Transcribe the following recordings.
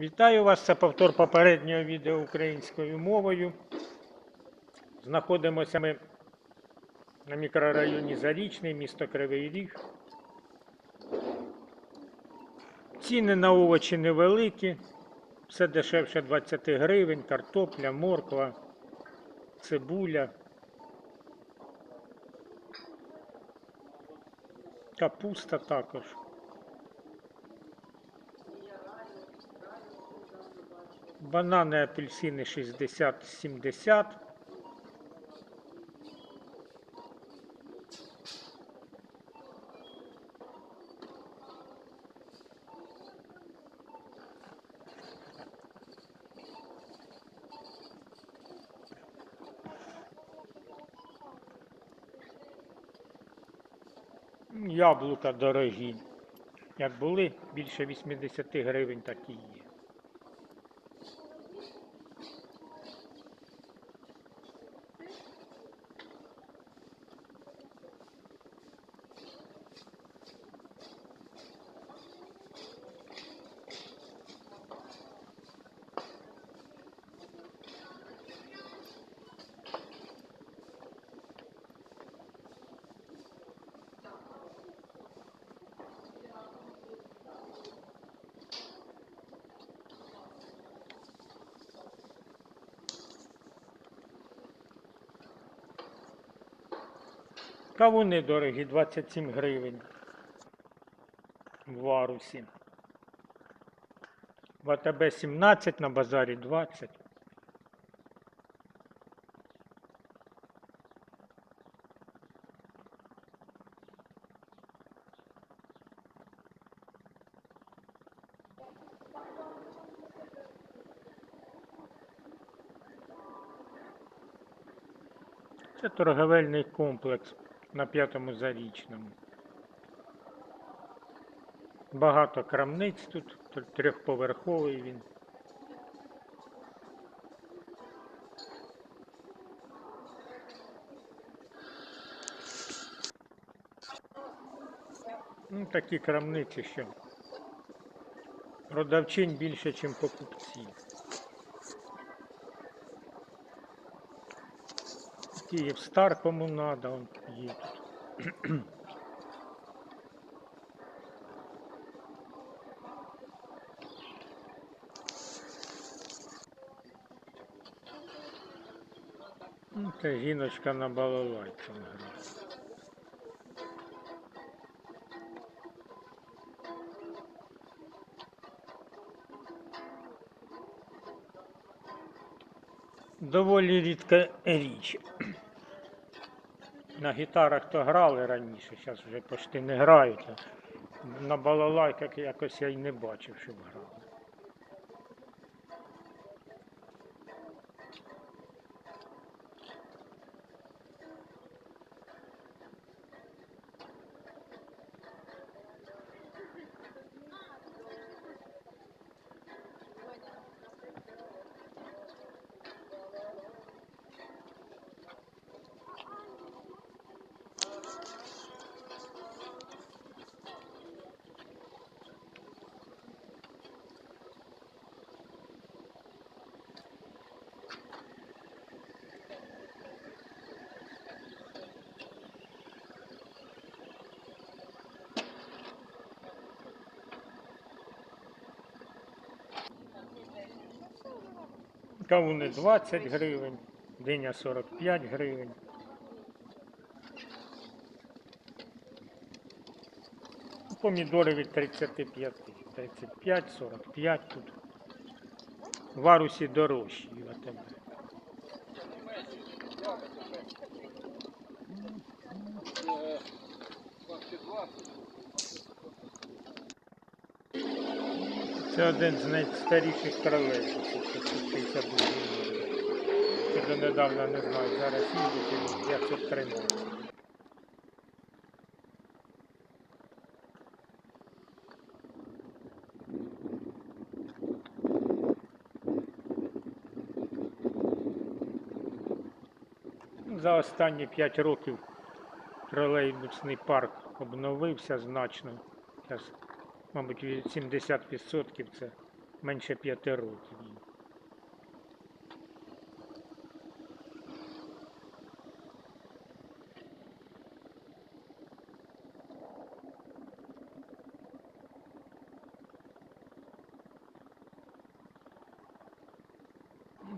Вітаю вас, це повтор попереднього відео українською мовою. Знаходимося ми на мікрорайоні Зарічний, місто Кривий Ріг. Ціни на овочі невеликі, все дешевше 20 гривень, картопля, морква, цибуля, капуста також. Банани, апельсини 60-70. Яблука дорогі. Як були більше 80 гривень, так і є. Кавуни дорогі, 27 гривень в варусі. В АТБ 17, на базарі 20. Це торговельний комплекс на п'ятому зарічному. Багато крамниць тут, трьохповерховий він. Ну, такі крамниці, що продавчин більше, ніж покупців. Київ стар кому надо, он є тут. Ну, Це жіночка на балалайці грає. Доволі рідка річ. На гітарах то грали раніше, зараз вже почти не грають. На балалайках якось я й не бачив, щоб грали. Кавуни 20 гривень, диня 45 гривень. Помідори від 35, 35, 45 тут. В Арусі дорожчі в АТБ. Це один з найстаріших тролейбусів, це 50 Це донедавна не знаю, зараз їздить 513. За останні 5 років тролейбусний парк обновився значно. Зараз, мабуть, від 70% це менше п'яти років.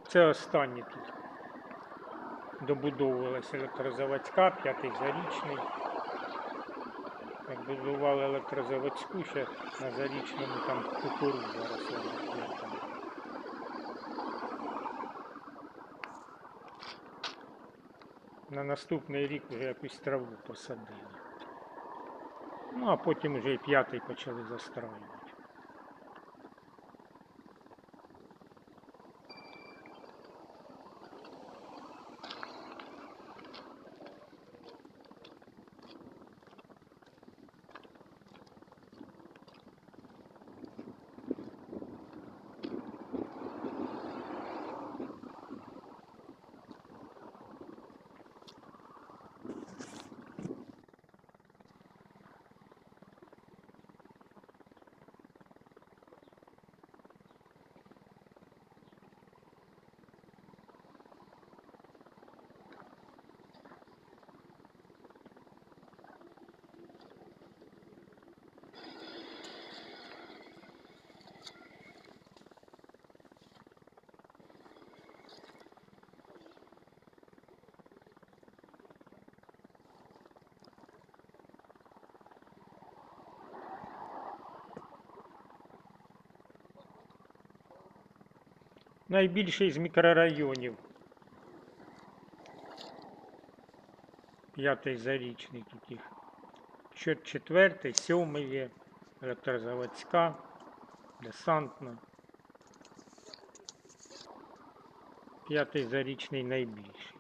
Це останні тут добудовувалася електрозаводська, п'ятий зарічний. Як будували електрозаводську, ще на зарічному там кукурудза зараз. На наступний рік вже якусь траву посадили. Ну, а потім вже і п'ятий почали застраювати. Найбільший з мікрорайонів. П'ятий зарічний тут їх. Четвертий, сьомий є, електрозаводська, десантна. П'ятий зарічний найбільший.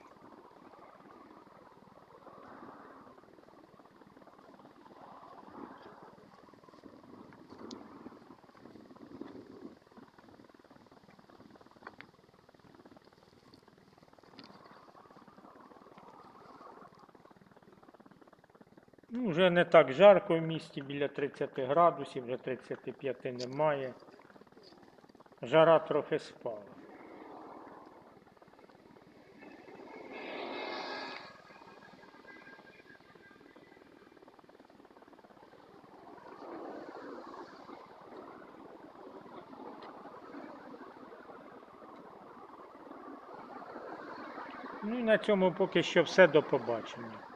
Ну, вже не так жарко в місті, біля 30 градусів, вже 35 немає. Жара трохи спала. Ну і на цьому поки що все до побачення.